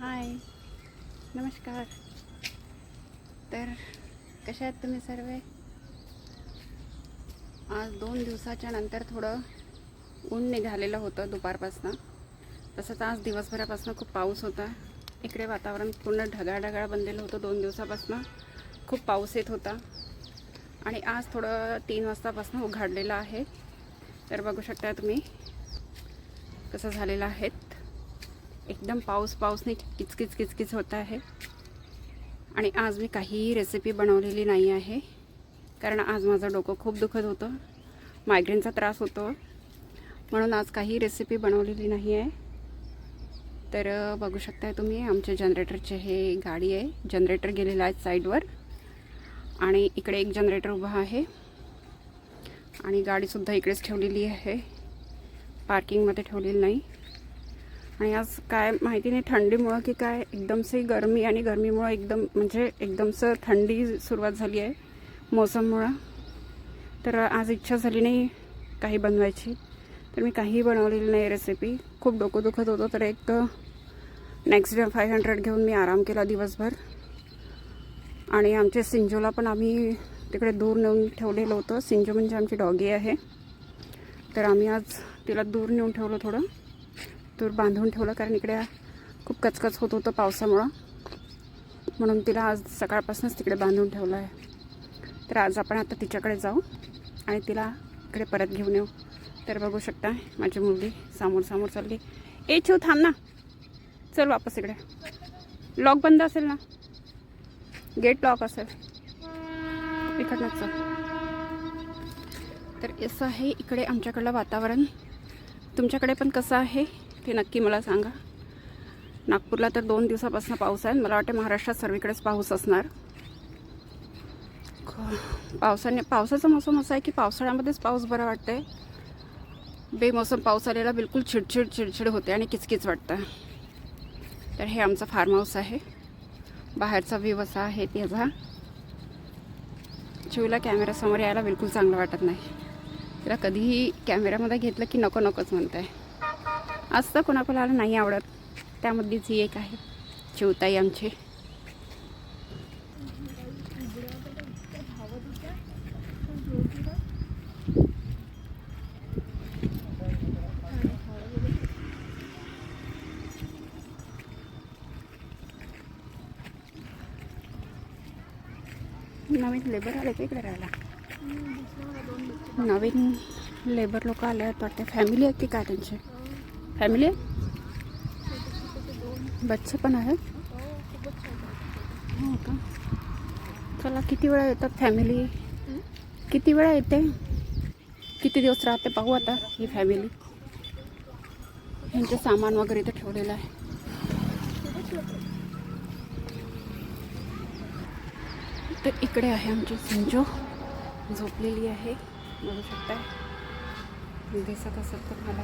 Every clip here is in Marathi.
हाय. नमस्कार. तर कशा आहेत तुम्ही सर्व? आज दोन दिवसाच्या नंतर थोडं ऊन निघालेलं होतं दुपारपासनं. तसंच आज दिवसभरापासून खूप पाऊस होता. इकडे वातावरण पूर्ण ढगाळ ढगाळ बनलेलं होतं दोन दिवसापासून. खूप पाऊस येत होता. आणि आज थोडं तीन वाजतापासून उघाडलेलं आहे. तर बघू शकता तुम्ही कसं झालेलं आहेत एकदम पाऊस पाऊसने किचकिच किचकिच होत आहे. आणि आज मी काहीही रेसिपी बनवलेली नाही आहे. कारण आज माझं डोकं खूप दुखत होतं. मायग्रेनचा त्रास होतो. म्हणून आज काही रेसिपी बनवलेली नाही आहे. तर बघू शकताय तुम्ही आमच्या जनरेटरचे हे गाडी आहे. जनरेटर गेलेलं आहे साईडवर आणि इकडे एक जनरेटर उभा आहे. आणि गाडीसुद्धा इकडेच ठेवलेली आहे. पार्किंगमध्ये ठेवलेली नाही. आणि आज काय माहिती नाही थंडीमुळं की काय एकदमसे गरमी आणि गरमीमुळं एकदम म्हणजे एकदमसं थंडी सुरुवात झाली आहे मोसममुळं. तर आज इच्छा झाली नाही काही बनवायची. तर मी काही बनवलेली नाही रेसिपी खूप डोकं दुखत होतं तर एक नेक्स्ट डे फाय हंड्रेड घेऊन मी आराम केला दिवसभर. आणि आमच्या सिंजोला पण आम्ही तिकडे दूर नेऊन ठेवलेलं होतं. सिंजो म्हणजे आमची डॉगी आहे. तर आम्ही आज तिला दूर नेऊन ठेवलं थोडं. दूर बांधून ठेवलं कारण इकडे खूप कचकच होत होतं पावसामुळं. म्हणून तिला आज सकाळपासूनच तिकडे बांधून ठेवलं आहे. तर आज आपण आता तिच्याकडे जाऊ आणि तिला इकडे परत घेऊन येऊ. तर बघू शकता माझी मुलगी समोर समोर चालली. ए छू थांब ना. चल वापस इकडे. लॉक बंद असेल ना? गेट लॉक असेल. इकडनंच चल. तर असं आहे इकडे आमच्याकडलं वातावरण. तुमच्याकडे पण कसं आहे? ते नक्की मला सांगा. नागपूरला तर दोन दिवसापासून पाऊस आहे. मला वाटतं महाराष्ट्रात सर्वीकडेच पाऊस असणार. पावसाने पावसाचा मोसम असा आहे की पावसाळ्यामध्येच पाऊस बरा वाटतंय. बेमोसम पाऊस आलेला बिलकुल चिडचिड चिडचिड होते आणि किचकिच वाटतं. तर हे आमचं फार्म हाऊस आहे. बाहेरचा व्ह्यू असा आहे त्याचा चिवला कॅमेऱ्यासमोर यायला बिलकुल चांगलं वाटत नाही. तिला कधीही कॅमेऱ्यामध्ये घेतलं की नको नकोच म्हणत आहे असतं कोणाकोणाला नाही आवडत. त्यामधलीच ही एक आहे. चिवताई आमची. नवीन लेबर आले का इकडे राहायला? नवीन लेबर लोक आले आहेत वाटते. फॅमिली आहे की काय त्यांचे? फॅमिली आहे? बच्चे पण आहेत हो का? चला किती वेळा येतात फॅमिली? किती वेळा येते? किती दिवस राहते पाहू आता ही फॅमिली. यांचं सामान वगैरे इथं ठेवलेलं आहे. तर इकडे आहे आमची संजू. झोपलेली आहे. बघू शकताय. दिसत असेल तर मला.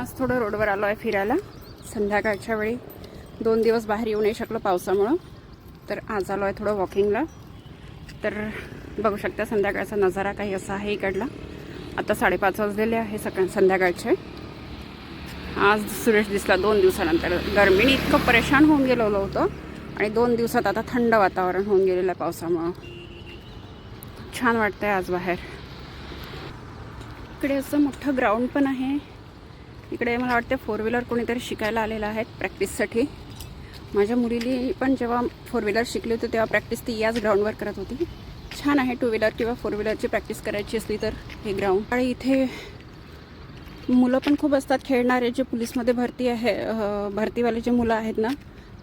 आज थोडं रोडवर आलो आहे फिरायला. संध्याकाळच्या वेळी दोन दिवस बाहेर येऊ नाही शकलो पावसामुळं. तर आज आलो आहे थोडं वॉकिंगला तर बघू शकता संध्याकाळचा नजारा काही असा आहे इकडला. आता साडेपाच वाजलेले आहे सकाळ संध्याकाळचे. आज सुरेश दिसला दोन दिवसानंतर. गरमीने इतकं परेशान होऊन गेलेलं होतं. आणि दोन दिवसात आता थंड वातावरण होऊन गेलेलं आहे पावसामुळं. छान वाटतंय आज बाहेर. इकडे असं मोठं ग्राउंड पण आहे. इकडे मला वाटते फोर व्हीलर कोणीतरी शिकायला आलेलं आहे प्रॅक्टिससाठी माझ्या मुलीली पण जेव्हा फोर व्हीलर शिकली होती तेव्हा प्रॅक्टिस ती याच ग्राउंडवर करत होती. छान आहे टू व्हीलर किंवा फोर व्हीलरची प्रॅक्टिस करायची असली तर हे ग्राउंड आणि इथे मुलं पण खूप असतात खेळणारे जे पोलीसमध्ये भरती आहे भरतीवाले जे मुलं आहेत ना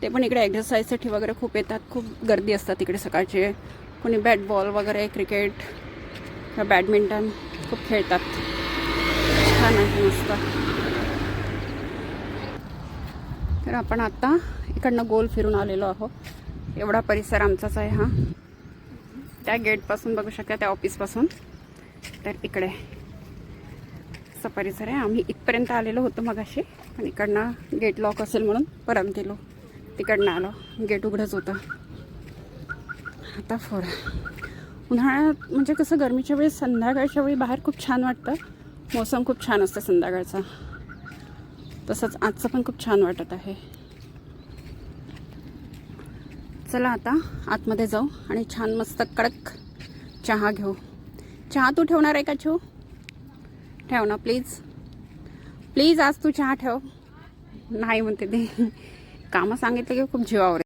ते पण इकडे एक्झरसाईजसाठी वगैरे खूप येतात. खूप गर्दी असतात इकडे सकाळचे. कोणी बॅट बॉल वगैरे क्रिकेट किंवा बॅडमिंटन खूप खेळतात. छान आहे मस्त. तर आपण आता इकडनं गोल फिरून आलेलो आहोत. एवढा परिसर आमचाच आहे हा. त्या गेटपासून बघू शकता त्या ऑफिसपासून तर इकडे असा परिसर आहे. आम्ही इथपर्यंत आलेलो होतो मगाशी पण इकडनं गेट लॉक असेल म्हणून परत गेलो. तिकडनं आलो. गेट उघडंच होतं. आता फोड उन्हाळ्यात म्हणजे कसं गरमीच्या वेळी संध्याकाळच्या वेळी बाहेर खूप छान वाटतं. मोसम खूप छान असतं संध्याकाळचा. तसंच आजचं पण खूप छान वाटत आहे. चला आता आतमध्ये जाऊ आणि छान मस्त कडक चहा घेऊ. चहा तू ठेवणार आहे का छू? ठेव ना प्लीज प्लीज आज तू चहा ठेव. नाही म्हणते ते. कामं सांगितलं की खूप जीवावर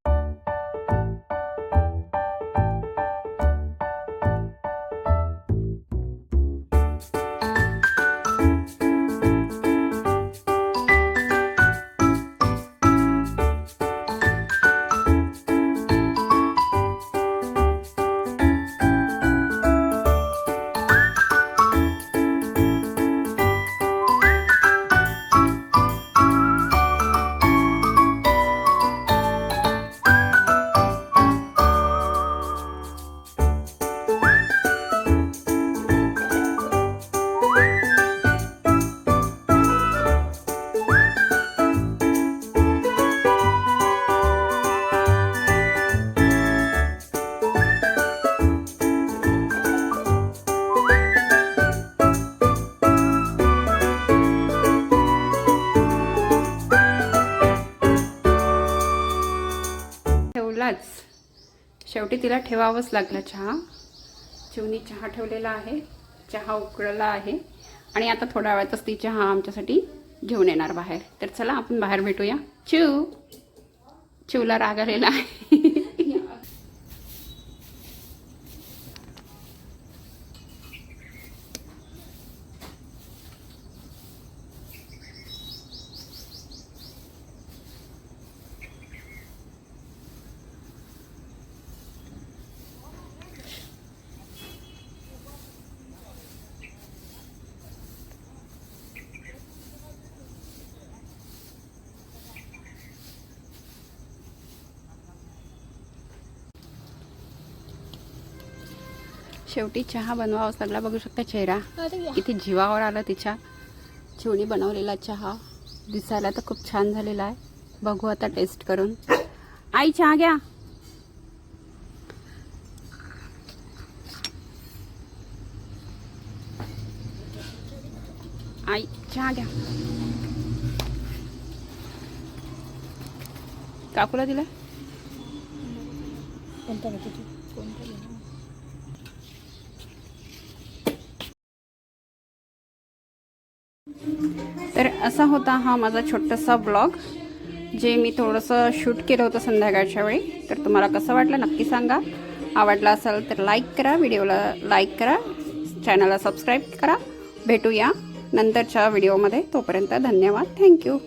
शेवटी तिला ठेवावंच लागला चहा. चिवनी चहा ठेवलेला आहे. चहा उकळला आहे. आणि आता थोड्या वेळातच ती चहा आमच्यासाठी घेऊन येणार बाहेर. तर चला आपण बाहेर भेटूया. चिव. चिवला राग आलेला आहे. शेवटी चहा बनवावाच लागला बघू शकता चेहरा. किती जीवावर आला तिच्या. चिवणी बनवलेला चहा. दिसायला तर खूप छान झालेला आहे. बघू आता टेस्ट करून. आई चहा घ्या. आई चहा घ्या. काकूला दिला? तर असा होता हा माझा छोटासा ब्लॉग जे मी थोडंसं शूट केलं होतं संध्याकाळच्या वेळी. तर तुम्हाला कसं वाटलं नक्की सांगा. आवडला असेल तर लाईक करा व्हिडिओला लाईक करा चॅनलला सबस्क्राईब करा. भेटूया नंतरच्या व्हिडिओमध्ये तोपर्यंत धन्यवाद. थँक्यू